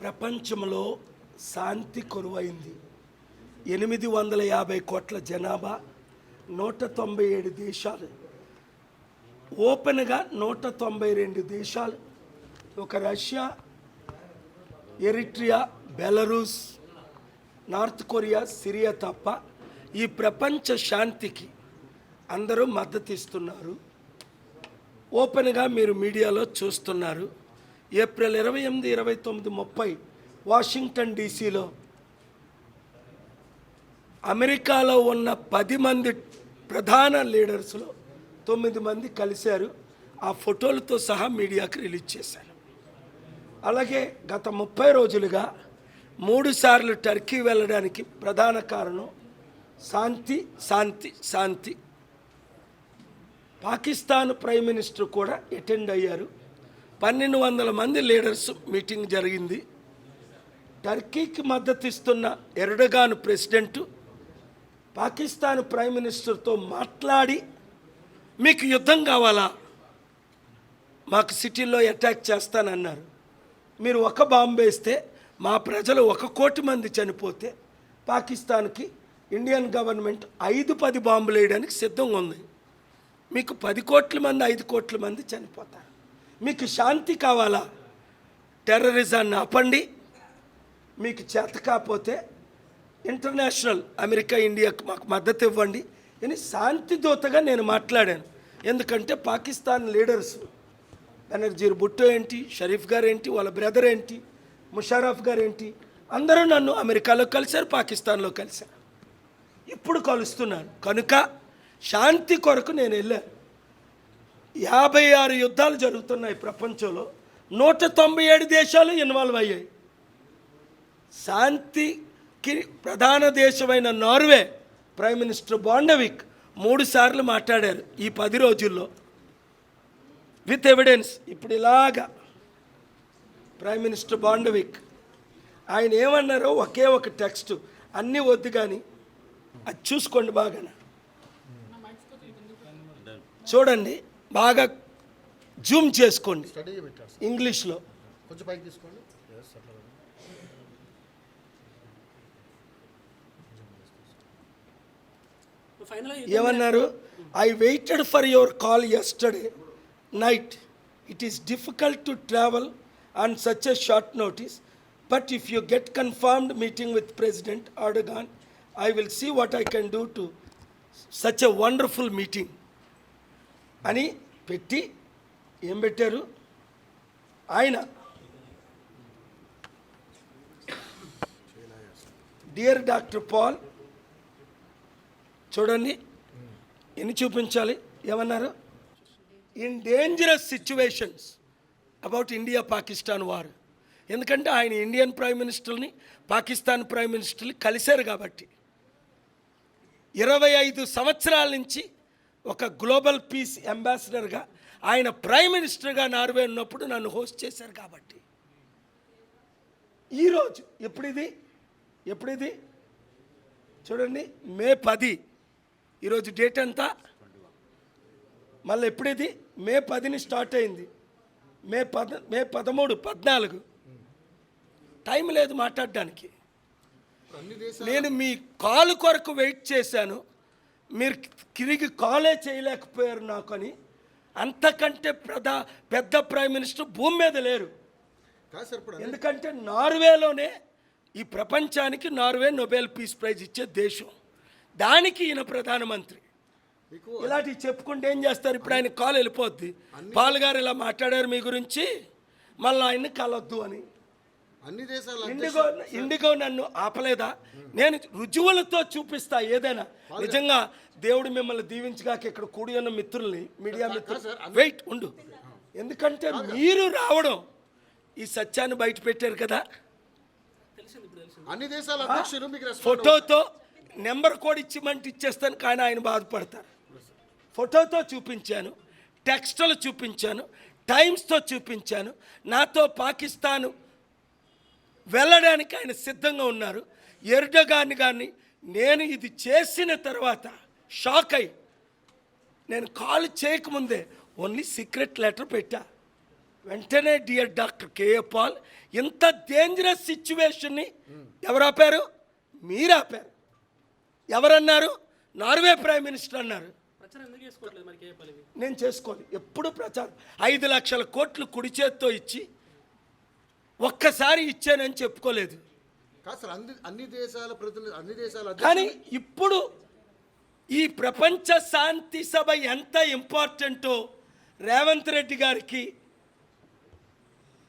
ప్రపంచంలో శాంతి కొరువైంది. ఎనిమిది వందల యాభై కోట్ల జనాభా నూట తొంభై ఏడు దేశాలు. ఓపెన్గా నూట తొంభై రెండు దేశాలు. ఒక Russia Eritrea Belarus North Korea Syria తప్ప ఈ ప్రపంచ శాంతికి అందరూ మద్దతు ఇస్తున్నారు. ఓపెన్గా మీరు మీడియాలో చూస్తున్నారు. ఏప్రిల్ ఇరవై ఎనిమిది ఇరవై తొమ్మిది ముప్పై వాషింగ్టన్ డీసీలో అమెరికాలో ఉన్న పది మంది ప్రధాన లీడర్స్లో తొమ్మిది మంది కలిశారు. ఆ ఫోటోలతో సహా మీడియాకి రిలీజ్ చేశారు. అలాగే గత ముప్పై రోజులుగా మూడుసార్లు టర్కీ వెళ్ళడానికి ప్రధాన కారణం శాంతి శాంతి శాంతి. పాకిస్తాన్ ప్రైమ్ మినిస్టర్ కూడా అటెండ్ అయ్యారు. పన్నెండు వందల మంది లీడర్స్ మీటింగ్ జరిగింది. టర్కీకి మద్దతు ఇస్తున్న ఎర్డగాన్ ప్రెసిడెంట్ పాకిస్తాన్ ప్రైమ్ మినిస్టర్తో మాట్లాడి మీకు యుద్ధం కావాలా? మాకు సిటీలో అటాక్ చేస్తానన్నారు. మీరు ఒక బాంబు వేస్తే మా ప్రజలు ఒక కోటి మంది చనిపోతే పాకిస్తాన్కి ఇండియన్ గవర్నమెంట్ ఐదు పది బాంబులు వేయడానికి సిద్ధంగా ఉంది. మీకు పది కోట్ల మంది ఐదు కోట్ల మంది చనిపోతారు. మీకు శాంతి కావాలా? టెర్రరిజాన్ని ఆపండి. మీకు చేత కాకపోతే ఇంటర్నేషనల్ అమెరికా ఇండియాకు మాకు మద్దతు ఇవ్వండి. అని శాంతి దూతగా నేను మాట్లాడాను. ఎందుకంటే పాకిస్తాన్ లీడర్స్ బెనర్జీ భుట్టో ఏంటి షరీఫ్ గారు ఏంటి వాళ్ళ బ్రదర్ ఏంటి ముషారఫ్ గారు ఏంటి అందరూ నన్ను అమెరికాలో కలిశారు పాకిస్తాన్లో కలిశారు. ఇప్పుడు కలుస్తున్నారు కనుక శాంతి కొరకు నేను వెళ్ళాను. యాభై ఆరు యుద్ధాలు జరుగుతున్నాయి ప్రపంచంలో. నూట తొంభై ఏడు దేశాలు ఇన్వాల్వ్ అయ్యాయి. శాంతికి ప్రధాన దేశమైన నార్వే ప్రైమ్ మినిస్టర్ బాండవిక్ మూడు సార్లు మాట్లాడారు ఈ పది రోజుల్లో. విత్ ఎవిడెన్స్ ఇప్పుడు ఇలాగా ప్రైమ్ మినిస్టర్ బాండవిక్ ఆయన ఏమన్నారో ఒకే ఒక టెక్స్ట్ అన్నీ వద్దు కానీ అది చూసుకోండి బాగా చూడండి బాగా జూమ్ చేసుకోండి. ఇంగ్లీష్లో. కొంచెం పైకి తీసుకోండి. ఏమన్నారు? I waited for your call yesterday night it is difficult to travel on such a short notice but if you get confirmed meeting with President Erdogan I will see what I can do to such a wonderful meeting అని పెట్టి ఏం పెట్టారు? ఆయన dear doctor Paul చూడండి ఎన్ని చూపించాలి? ఏమన్నారు? In dangerous situations about India Pakistan war. ఎందుకంటే ఆయన ఇండియన్ ప్రైమ్ మినిస్టర్ని పాకిస్తాన్ ప్రైమ్ మినిస్టర్ని కలిశారు కాబట్టి. ఇరవై ఐదు సంవత్సరాల నుంచి ఒక గ్లోబల్ పీస్ అంబాసిడర్గా ఆయన ప్రైమ్ మినిస్టర్గా నార్వే ఉన్నప్పుడు నన్ను హోస్ట్ చేశారు కాబట్టి. ఈరోజు ఎప్పుడిది? ఎప్పుడిది? చూడండి మే పది. ఈరోజు డేట్ ఎంత? మళ్ళీ ఎప్పుడిది? మే పదిని స్టార్ట్ అయింది. మే పద మే పదమూడు పద్నాలుగు. టైం లేదు మాట్లాడడానికి. నేను మీ కాలు కొరకు వెయిట్ చేశాను. మీరు తిరిగి కాలే చేయలేకపోయారు నాకు అని అంతకంటే ప్రధా పెద్ద ప్రైమ్ మినిస్టర్ భూమి మీద లేరు. ఎందుకంటే నార్వేలోనే ఈ ప్రపంచానికి నార్వే నొబెల్ పీస్ ప్రైజ్ ఇచ్చే దేశం. దానికి ఈయన ప్రధానమంత్రి. ఇలాంటివి చెప్పుకుంటే ఏం చేస్తారు? ఇప్పుడు ఆయన కాల్ వెళ్ళిపోద్ది. పాల్ గారు ఇలా మాట్లాడారు మీ గురించి మళ్ళీ ఆయన్ని కలొద్దు అని. అన్ని దేశాల ఇండిగో ఇండిగో నన్ను ఆపలేదా? నేను రుజువులతో చూపిస్తా ఏదైనా. నిజంగా దేవుడు మిమ్మల్ని దీవించగాక ఇక్కడ కూడి ఉన్న మిత్రుల్ని మీడియా మిత్రులు వెయిట్ ఉండు. ఎందుకంటే మీరు రావడం ఈ సత్యాన్ని బయట పెట్టారు కదా? అన్ని దేశాల అధ్యక్షులు మీకు ఫోటోతో నెంబర్ కోడ్ ఇచ్చిమంటే ఇచ్చేస్తాను కానీ ఆయన బాధపడతారు. ఫోటోతో చూపించాను టెక్స్టులు చూపించాను టైమ్స్తో చూపించాను నాతో పాకిస్తాను వెళ్ళడానికి ఆయన సిద్ధంగా ఉన్నారు. ఎర్డగాన్ని కానీ నేను ఇది చేసిన తర్వాత షాక్ అయి నేను కాల్ చేయకముందే ఓన్లీ సీక్రెట్ లెటర్ పెట్టా. వెంటనే డియర్ డాక్టర్ కేఏ పాల్ ఇంత డేంజరస్ సిచ్యువేషన్ని ఎవరు ఆపారు మీరు ఆపారు ఎవరన్నారు? నార్వే ప్రైమ్ మినిస్టర్ అన్నారు. నేను చేసుకోవాలి ఎప్పుడు ప్రచారం? ఐదు లక్షల కోట్లు కుడి చేత్తో ఇచ్చి ఒక్కసారి ఇచ్చానని చెప్పుకోలేదు. అన్ని అన్ని దేశాల ప్రతినిధి అన్ని దేశాల కానీ ఇప్పుడు ఈ ప్రపంచ శాంతి సభ ఎంత ఇంపార్టెంటో రేవంత్ రెడ్డి గారికి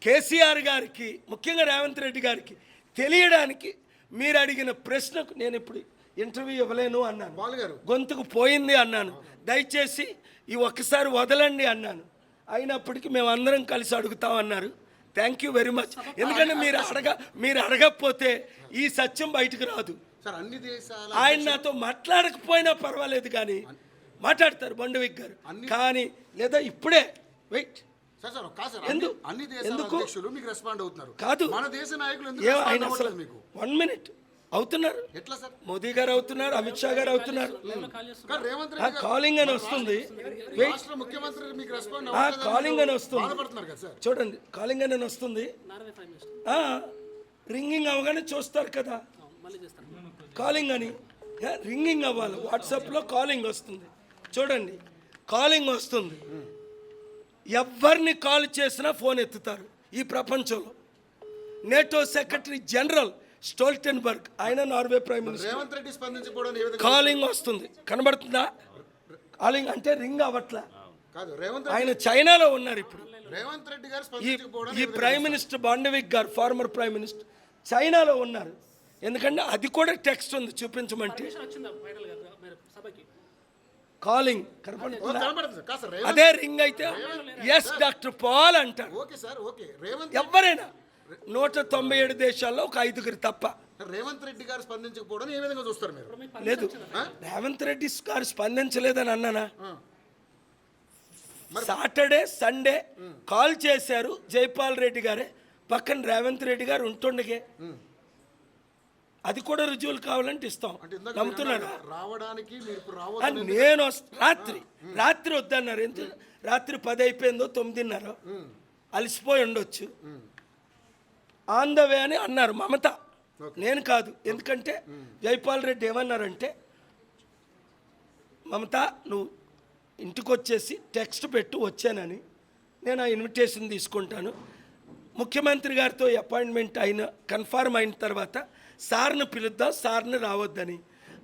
కేసీఆర్ గారికి ముఖ్యంగా రేవంత్ రెడ్డి గారికి తెలియడానికి మీరు అడిగిన ప్రశ్నకు నేను ఇప్పుడు ఇంటర్వ్యూ ఇవ్వలేను అన్నాను. బాలు గారు గొంతుకు పోయింది అన్నాను. దయచేసి ఈ ఒక్కసారి వదలండి అన్నాను. అయినప్పటికీ మేము అందరం కలిసి అడుగుతామన్నారు. థ్యాంక్ యూ వెరీ మచ్ ఎందుకంటే మీరు అడగ మీరు అడగకపోతే ఈ సత్యం బయటకు రాదు. సార్ అన్ని దేశాల ఆయన నాతో మాట్లాడకపోయినా పర్వాలేదు కానీ మాట్లాడతారు బండవిక్ గారు. కానీ లేదా ఇప్పుడే. వెయిట్ సార్ సార్ కాదు సార్ ఎందు- అన్ని- అన్ని దేశాల ఎందుకు? అధ్యక్షులు మీకు రెస్పాండ్ అవుతున్నారు. కాదు. మన దేశ నాయకులు ఎందుకు ఆయన అసలు మీకు? వన్ మినిట్ అవుతున్నారు. ఎట్లా సార్? మోదీ గారు అవుతున్నారు అమిత్ షా గారు అవుతున్నారు. రేవంత్ ఆ రెడ్డి గారు కాలింగ్ అని వస్తుంది. వెయిట్. రాష్ట్ర ముఖ్యమంత్రి మీకు రెస్పాండ్ ఆ కాలింగ్ అని వస్తుంది. బాధపడుతున్నారు కదా సార్. చూడండి కాలింగ్ అని వస్తుంది. ఆ, రింగింగ్ అవగానే చూస్తారు కదా. కాలింగ్ అని. ఏ, రింగింగ్ అవ్వాలి. వాట్సాప్లో కాలింగ్ వస్తుంది. చూడండి కాలింగ్ వస్తుంది. ఎవరిని కాల్ చేసినా ఫోన్ ఎత్తుతారు ఈ ప్రపంచంలో. నేటో సెక్రటరీ జనరల్ స్టోల్టెన్బర్గ్ ఆయన Norway prime minister. Revanth Reddy స్పందించకపోవడం ఏ విధంగా? కాలింగ్ వస్తుంది. కనబడుతుందా? కాలింగ్ అంటే రింగ్ అవ్వట్లా. కాదు రేవంత్ ఆయన చైనాలో ఉన్నారు ఇప్పుడు. రేవంత్ రెడ్డి గారు ఈ స్పందించకపోవడం ఈ ప్రైమ్ మినిస్టర్ బాండవిక్ గారు ఫార్మర్ ప్రైమ్ మినిస్టర్ చైనాలో ఉన్నారు. ఎందుకంటే అది కూడా టెక్స్ట్ ఉంది చూపించమంటే. కాలింగ్ కనపడుతుందా? అదే రింగ్ అయితే ఎస్ డాక్టర్ పాల్ అంటారు. Okay sir okay. రేవంత్ ఎవరైనా నూట తొంభై ఏడు దేశాల్లో ఒక ఐదుగురు తప్ప. రేవంత్ రెడ్డి గారు స్పందించకపోవడం ఏ విధంగా చూస్తారు మీరు? లేదు? రేవంత్ రెడ్డి గారు స్పందించలేదని అన్నానా. సాటర్డే సండే కాల్ చేశారు జైపాల్ రెడ్డి గారే. పక్కన రేవంత్ రెడ్డి గారు ఉంటుండగే అది కూడా రుజువులు కావాలంటే ఇస్తాం. నమ్ముతున్నారా? అన్నారు, రావడానికి నేను రాత్రి రాత్రి వద్దన్నారు. ఎంత రాత్రి పది అయిపోయిందో తొమ్మిదిన్నర. అలసిపోయి ఉండొచ్చు. ఆన్ ద వే అని అన్నారు మమత. నేను కాదు. ఎందుకంటే జైపాల్ రెడ్డి ఏమన్నారంటే మమత నువ్వు ఇంటికి వచ్చేసి టెక్స్ట్ పెట్టు వచ్చానని. నేను ఆ ఇన్విటేషన్ తీసుకుంటాను. ముఖ్యమంత్రి గారితో అపాయింట్మెంట్ అయిన కన్ఫర్మ్ అయిన తర్వాత సార్ని పిలుద్దాం సార్ని రావద్దని.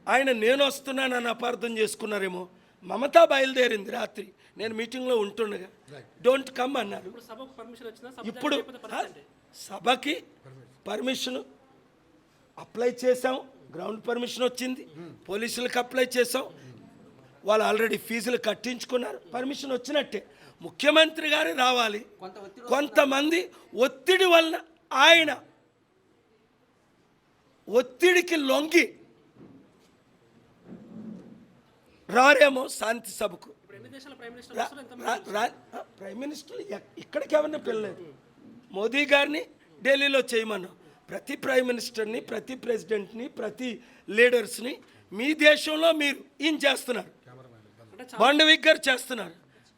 ఆయన నేను వస్తున్నానని అపార్థం చేసుకున్నారేమో. మమత బయలుదేరింది రాత్రి. నేను మీటింగ్లో ఉంటుండగా. డోంట్ కమ్ అన్నారు. ఇప్పుడు సభకు పర్మిషన్ అప్లై చేసాం గ్రౌండ్ పర్మిషన్ వచ్చింది. పోలీసులకు అప్లై చేసాం వాళ్ళు ఆల్రెడీ ఫీజులు కట్టించుకున్నారు. పర్మిషన్ వచ్చినట్టే. ముఖ్యమంత్రి గారు రావాలి. కొంతమంది ఒత్తిడి వలన ఆయన ఒత్తిడికి లొంగి రారేమో శాంతి సభకు. ప్రైమ్ మినిస్టర్ ఇక్కడికి ఎవరిని పిల్లలేదు మోదీ గారిని ఢిల్లీలో చేయమన్నాం. ప్రతి ప్రైమ్ మినిస్టర్ని ప్రతి ప్రెసిడెంట్ని ప్రతి లీడర్స్ని మీ దేశంలో మీరు ఈయన చేస్తున్నారు? బాండవిక్ గారు చేస్తున్నారు.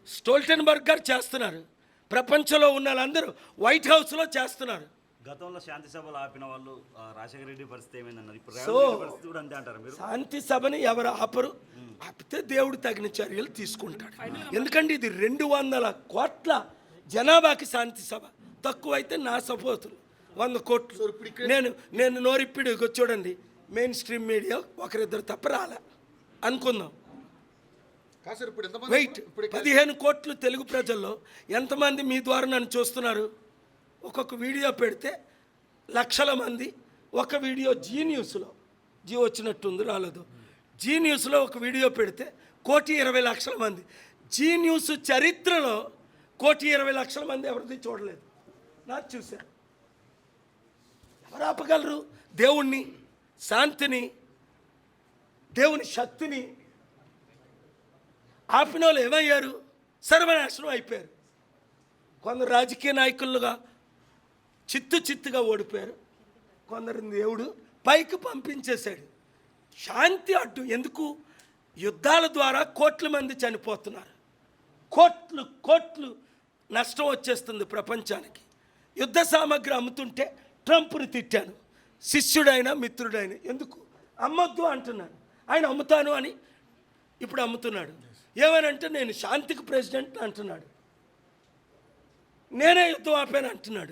స్టోల్టెన్బర్గ్ గారు చేస్తున్నారు. ప్రపంచంలో ఉన్న వాళ్ళందరూ వైట్ హౌస్లో చేస్తున్నారు. గతంలో శాంతి సభలు ఆపిన వాళ్ళు రాజశేఖర రెడ్డి పరిస్థితి ఏమైందన్నారు? ఇప్పుడు సో- అంతే అంటారు మీరు? శాంతి సభని ఎవరు ఆపరు? ఆపితే దేవుడు తగిన చర్యలు తీసుకుంటాడు. ఎందుకంటే ఇది రెండు వందల కోట్ల జనాభాకి శాంతి సభ. తక్కువైతే నా సపోతులు వంద కోట్లు. నేను నేను నోరిప్పిడు చూడండి. మెయిన్ స్ట్రీమ్ మీడియా ఒకరిద్దరు తప్ప రాలే. అనుకుందాం. వెయిట్ పదిహేను కోట్లు తెలుగు ప్రజల్లో ఎంతమంది మీ ద్వారా నన్ను చూస్తున్నారు? ఒక్కొక్క వీడియో పెడితే లక్షల మంది. ఒక వీడియో జీ న్యూస్లో. జీ వచ్చినట్టుంది రాలేదు. జీ న్యూస్లో ఒక వీడియో పెడితే కోటి ఇరవై లక్షల మంది. జీ న్యూస్ చరిత్రలో కోటి ఇరవై లక్షల మంది ఎవరిది చూడలేదు. నా చూశాను ఎవరు ఆపగలరు? దేవుణ్ణి శాంతిని దేవుని శక్తిని. ఆపిన వాళ్ళు ఏమయ్యారు? సర్వనాశనం అయిపోయారు. కొందరు రాజకీయ నాయకులుగా చిత్తు చిత్తుగా ఓడిపోయారు. కొందరు దేవుడు పైకి పంపించేశాడు. శాంతి అడ్డు. ఎందుకు? యుద్ధాల ద్వారా కోట్ల మంది చనిపోతున్నారు. కోట్లు కోట్లు నష్టం వచ్చేస్తుంది ప్రపంచానికి. యుద్ధ సామాగ్రి అమ్ముతుంటే ట్రంప్ని తిట్టాను. శిష్యుడైనా మిత్రుడైనా. ఎందుకు? అమ్మొద్దు అంటున్నాను ఆయన అమ్ముతాను అని ఇప్పుడు అమ్ముతున్నాడు. ఏమనంటే నేను శాంతికి ప్రెసిడెంట్ అంటున్నాడు. నేనే యుద్ధం ఆపాను అంటున్నాడు.